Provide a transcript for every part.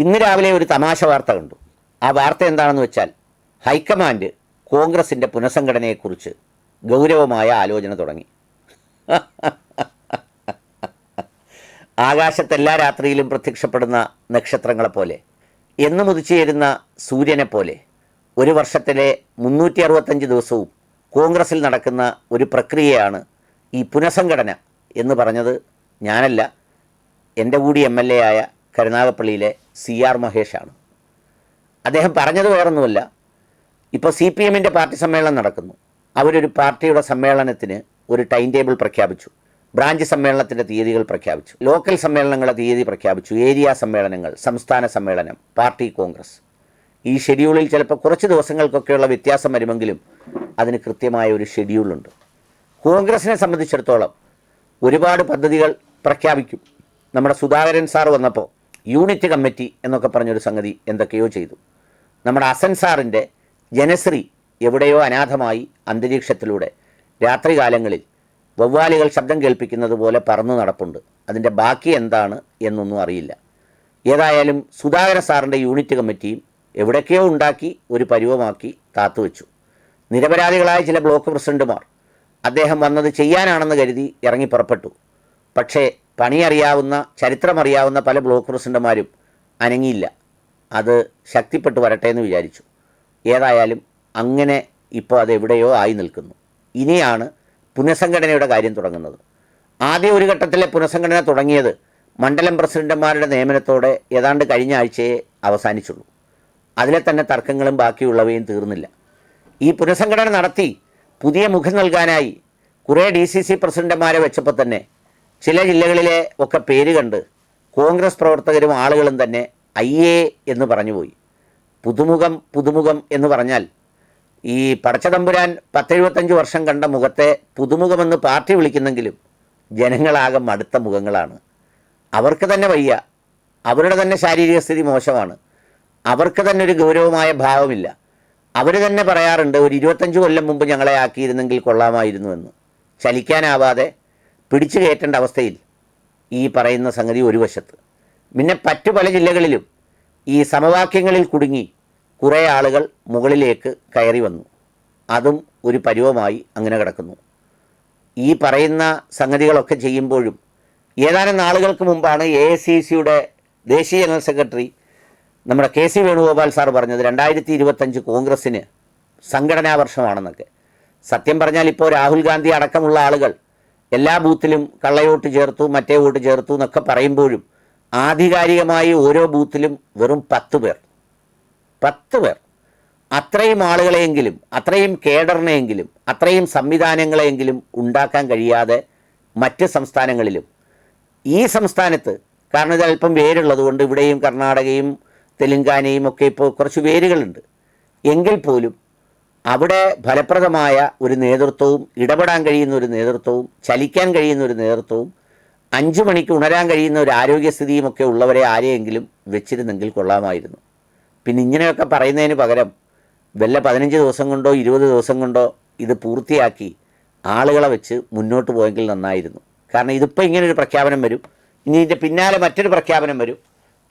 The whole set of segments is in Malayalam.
ഇന്ന് രാവിലെ ഒരു തമാശ വാർത്ത കണ്ടു. ആ വാർത്ത എന്താണെന്ന് വെച്ചാൽ ഹൈക്കമാൻഡ് കോൺഗ്രസിന്റെ പുനഃസംഘടനയെക്കുറിച്ച് ഗൗരവമായ ആലോചന തുടങ്ങി. ആകാശത്തെല്ലാ രാത്രിയിലും പ്രത്യക്ഷപ്പെടുന്ന നക്ഷത്രങ്ങളെപ്പോലെ എന്നും ഉദിച്ചുയരുന്ന സൂര്യനെ പോലെ ഒരു വർഷത്തിലെ മുന്നൂറ്റി അറുപത്തഞ്ച് ദിവസവും കോൺഗ്രസിൽ നടക്കുന്ന ഒരു പ്രക്രിയയാണ് ഈ പുനഃസംഘടന എന്ന് പറഞ്ഞത് ഞാനല്ല. എന്റെ കൂടി എം എൽ എ ആയ കരുനാഗപ്പള്ളിയിലെ സി ആർ മഹേഷാണ്. അദ്ദേഹം പറഞ്ഞത് വേറൊന്നുമല്ല. ഇപ്പോൾ സി പി എമ്മിന്റെ പാർട്ടി സമ്മേളനം നടക്കുന്നു. അവരൊരു പാർട്ടിയുടെ സമ്മേളനത്തിന് ഒരു ടൈം ടേബിൾ പ്രഖ്യാപിച്ചു. ബ്രാഞ്ച് സമ്മേളനത്തിന്റെ തീയതികൾ പ്രഖ്യാപിച്ചു. ലോക്കൽ സമ്മേളനങ്ങളുടെ തീയതി പ്രഖ്യാപിച്ചു. ഏരിയ സമ്മേളനങ്ങൾ സംസ്ഥാന സമ്മേളനം പാർട്ടി കോൺഗ്രസ്. ഈ ഷെഡ്യൂളിൽ ചിലപ്പോൾ കുറച്ച് ദിവസങ്ങൾക്കൊക്കെയുള്ള വ്യത്യാസം വരുമെങ്കിലും അതിന് കൃത്യമായ ഒരു ഷെഡ്യൂളുണ്ട്. കോൺഗ്രസിനെ സംബന്ധിച്ചിടത്തോളം ഒരുപാട് പദ്ധതികൾ പ്രഖ്യാപിക്കും. നമ്മുടെ സുധാകരൻ സാർ വന്നപ്പോൾ യൂണിറ്റ് കമ്മിറ്റി എന്നൊക്കെ പറഞ്ഞൊരു സംഗതി എന്തൊക്കെയോ ചെയ്തു. നമ്മുടെ അസൻ സാറിന്റെ ജനശ്രീ എവിടെയോ അനാഥമായി അന്തരീക്ഷത്തിലൂടെ രാത്രികാലങ്ങളിൽ വവ്വാലികൾ ശബ്ദം കേൾപ്പിക്കുന്നത് പോലെ പറന്നു നടപ്പുണ്ട്. അതിന്റെ ബാക്കി എന്താണ് എന്നൊന്നും അറിയില്ല. ഏതായാലും സുധാകര സാറിന്റെ യൂണിറ്റ് കമ്മിറ്റിയും എവിടേക്കോ ഉണ്ടാക്കി ഒരു പരുവമാക്കി കാത്തുവെച്ചു നിരപരാധികളായ ചില ബ്ലോക്ക് പ്രസിഡന്റുമാർ അദ്ദേഹം വന്നത് ചെയ്യാനാണെന്ന് കരുതി ഇറങ്ങി പുറപ്പെട്ടു. പക്ഷേ പണിയറിയാവുന്ന ചരിത്രമറിയാവുന്ന പല ബ്ലോക്ക് പ്രസിഡന്റുമാരും അനങ്ങിയില്ല. അത് ശക്തിപ്പെട്ടു വരട്ടെ എന്ന് വിചാരിച്ചു. ഏതായാലും അങ്ങനെ ഇപ്പോൾ അത് എവിടെയോ ആയി നിൽക്കുന്നു. ഇനിയാണ് പുനഃസംഘടനയുടെ കാര്യം തുടങ്ങുന്നത്. ആദ്യ ഒരു ഘട്ടത്തിലെ പുനഃസംഘടന തുടങ്ങിയത് മണ്ഡലം പ്രസിഡന്റുമാരുടെ നിയമനത്തോടെ ഏതാണ്ട് കഴിഞ്ഞ ആഴ്ചയെ അവസാനിച്ചുള്ളൂ. അതിലെ തന്നെ തർക്കങ്ങളും ബാക്കിയുള്ളവയും തീർന്നില്ല. ഈ പുനഃസംഘടന നടത്തി പുതിയ മുഖം നൽകാനായി കുറേ ഡി സി സി പ്രസിഡന്റുമാരെ വെച്ചപ്പോൾ തന്നെ ചില ജില്ലകളിലെ ഒക്കെ പേര് കണ്ട് കോൺഗ്രസ് പ്രവർത്തകരും ആളുകളും തന്നെ അയ്യേ എന്ന് പറഞ്ഞുപോയി പുതുമുഖം പുതുമുഖം എന്ന് പറഞ്ഞാൽ ഈ പടച്ചതമ്പുരാൻ പത്തെഴുപത്തഞ്ച് വർഷം കണ്ട മുഖത്തെ പുതുമുഖമെന്ന് പാർട്ടി വിളിക്കുന്നെങ്കിലും ജനങ്ങളാകെ മടുത്ത മുഖങ്ങളാണ്. അവർക്ക് തന്നെ വയ്യ. അവരുടെ തന്നെ ശാരീരിക സ്ഥിതി മോശമാണ്. അവർക്ക് തന്നെ ഒരു ഗൗരവമായ ഭാവമില്ല. അവർ തന്നെ പറയാറുണ്ട് ഒരു ഇരുപത്തഞ്ച് കൊല്ലം മുമ്പ് ഞങ്ങളെ ആക്കിയിരുന്നെങ്കിൽ കൊള്ളാമായിരുന്നു എന്ന്. ചലിക്കാനാവാതെ പിടിച്ചു കയറ്റേണ്ട അവസ്ഥയിൽ ഈ പറയുന്ന സംഗതി ഒരു വശത്ത്. പിന്നെ മറ്റു പല ജില്ലകളിലും ഈ സമവാക്യങ്ങളിൽ കുടുങ്ങി കുറേ ആളുകൾ മുകളിലേക്ക് കയറി വന്നു. അതും ഒരു പരുവമായി അങ്ങനെ കിടക്കുന്നു. ഈ പറയുന്ന സംഗതികളൊക്കെ ചെയ്യുമ്പോഴും ഏതാനും നാളുകൾക്ക് മുമ്പാണ് എ സി സിയുടെ ദേശീയ ജനറൽ സെക്രട്ടറി നമ്മുടെ കെ സി വേണുഗോപാൽ സാർ പറഞ്ഞത് രണ്ടായിരത്തി ഇരുപത്തഞ്ച് കോൺഗ്രസ്സിന് സംഘടനാ വർഷമാണെന്നൊക്കെ. സത്യം പറഞ്ഞാൽ ഇപ്പോൾ രാഹുൽ ഗാന്ധി അടക്കമുള്ള ആളുകൾ എല്ലാ ബൂത്തിലും കള്ളയോട്ട് ചേർത്തു മറ്റേ വോട്ട് ചേർത്തു എന്നൊക്കെ പറയുമ്പോഴും ആധികാരികമായി ഓരോ ബൂത്തിലും വെറും പത്ത് പേർ. പത്ത് പേർ. അത്രയും ആളുകളെയെങ്കിലും അത്രയും കേഡറിനെയെങ്കിലും അത്രയും സംവിധാനങ്ങളെയെങ്കിലും ഉണ്ടാക്കാൻ കഴിയാതെ മറ്റ് സംസ്ഥാനങ്ങളിലും. ഈ സംസ്ഥാനത്ത് കാരണം ഇത് അല്പം വേരുള്ളത് കൊണ്ട് ഇവിടെയും കർണാടകയും തെലുങ്കാനയും ഒക്കെ ഇപ്പോൾ കുറച്ച് വേരുകളുണ്ട്. എങ്കിൽ പോലും അവിടെ ഫലപ്രദമായ ഒരു നേതൃത്വവും ഇടപെടാൻ കഴിയുന്ന ഒരു നേതൃത്വവും ചലിക്കാൻ കഴിയുന്ന ഒരു നേതൃത്വവും അഞ്ച് മണിക്ക് ഉണരാൻ കഴിയുന്ന ഒരു ആരോഗ്യസ്ഥിതിയും ഒക്കെ ഉള്ളവരെ ആരെയെങ്കിലും വെച്ചിരുന്നെങ്കിൽ കൊള്ളാമായിരുന്നു. പിന്നെ ഇങ്ങനെയൊക്കെ പറയുന്നതിന് പകരം വല്ല പതിനഞ്ച് ദിവസം കൊണ്ടോ ഇരുപത് ദിവസം കൊണ്ടോ ഇത് പൂർത്തിയാക്കി ആളുകളെ വെച്ച് മുന്നോട്ട് പോയെങ്കിൽ നന്നായിരുന്നു. കാരണം ഇതിപ്പോൾ ഇങ്ങനൊരു പ്രഖ്യാപനം വരും. ഇനി ഇതിന്റെ പിന്നാലെ മറ്റൊരു പ്രഖ്യാപനം വരും.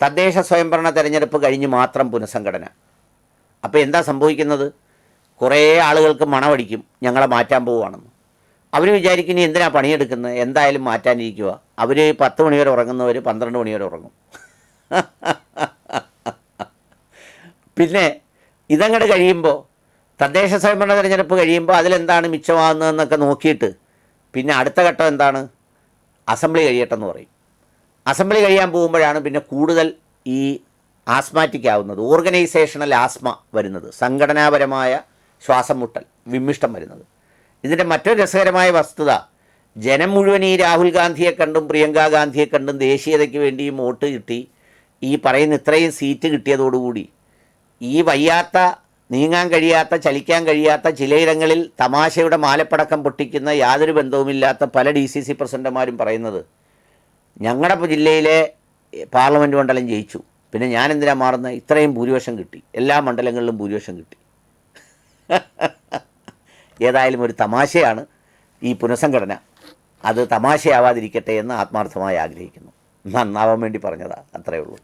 തദ്ദേശ സ്വയംഭരണ തെരഞ്ഞെടുപ്പ് കഴിഞ്ഞ് മാത്രം പുനഃസംഘടന. അപ്പോൾ എന്താ സംഭവിക്കുന്നത്? കുറേ ആളുകൾക്ക് മണമടിക്കും ഞങ്ങളെ മാറ്റാൻ പോവുകയാണെന്ന്. അവർ വിചാരിക്കും ഇനി എന്തിനാണ് പണിയെടുക്കുന്നത്? എന്തായാലും മാറ്റാനിരിക്കുക അവർ പത്ത് മണിവരെ ഉറങ്ങുന്നവർ പന്ത്രണ്ട് മണിവരെ ഉറങ്ങും. പിന്നെ ഇതങ്ങോട്ട് കഴിയുമ്പോൾ തദ്ദേശ സ്വയംഭരണ തെരഞ്ഞെടുപ്പ് കഴിയുമ്പോൾ അതിലെന്താണ് മിച്ചമാകുന്നതെന്നൊക്കെ നോക്കിയിട്ട് പിന്നെ അടുത്ത ഘട്ടം എന്താണ്? അസംബ്ലി കഴിയട്ടെന്ന് പറയും. അസംബ്ലി കഴിയാൻ പോകുമ്പോഴാണ് പിന്നെ കൂടുതൽ ഈ ആസ്മാറ്റിക് ആവുന്നത് ഓർഗനൈസേഷണൽ ആസ്മ വരുന്നത് സംഘടനാപരമായ ശ്വാസം മുട്ടൽ വിമ്മിഷ്ടം വരുന്നത്. ഇതിന്റെ മറ്റൊരു രസകരമായ വസ്തുത ജനം മുഴുവൻ ഈ രാഹുൽ ഗാന്ധിയെ കണ്ടും പ്രിയങ്കാ ഗാന്ധിയെ കണ്ടും ദേശീയതയ്ക്ക് വേണ്ടിയും വോട്ട് കിട്ടി. ഈ പറയുന്ന ഇത്രയും സീറ്റ് കിട്ടിയതോടുകൂടി ഈ വയ്യാത്ത നീങ്ങാൻ കഴിയാത്ത ചലിക്കാൻ കഴിയാത്ത ചിലയിടങ്ങളിൽ തമാശയുടെ മാലപ്പടക്കം പൊട്ടിക്കുന്ന യാതൊരു ബന്ധവുമില്ലാത്ത പല ഡി സി സി പ്രസിഡന്റുമാരും പറയുന്നത് ഞങ്ങളുടെ ജില്ലയിലെ പാർലമെന്റ് മണ്ഡലം ജയിച്ചു. പിന്നെ ഞാൻ എന്തിനാ മാറുന്നത് ഇത്രയും ഭൂരിപക്ഷം കിട്ടി. എല്ലാ മണ്ഡലങ്ങളിലും ഭൂരിപക്ഷം കിട്ടി. ഏതായാലും ഒരു തമാശയാണ് ഈ പുനഃസംഘടന. അത് തമാശയാവാതിരിക്കട്ടെ എന്ന് ആത്മാർത്ഥമായി ആഗ്രഹിക്കുന്നു. നന്നാവാൻ വേണ്ടി പറഞ്ഞതാ അത്രയേ ഉള്ളൂ.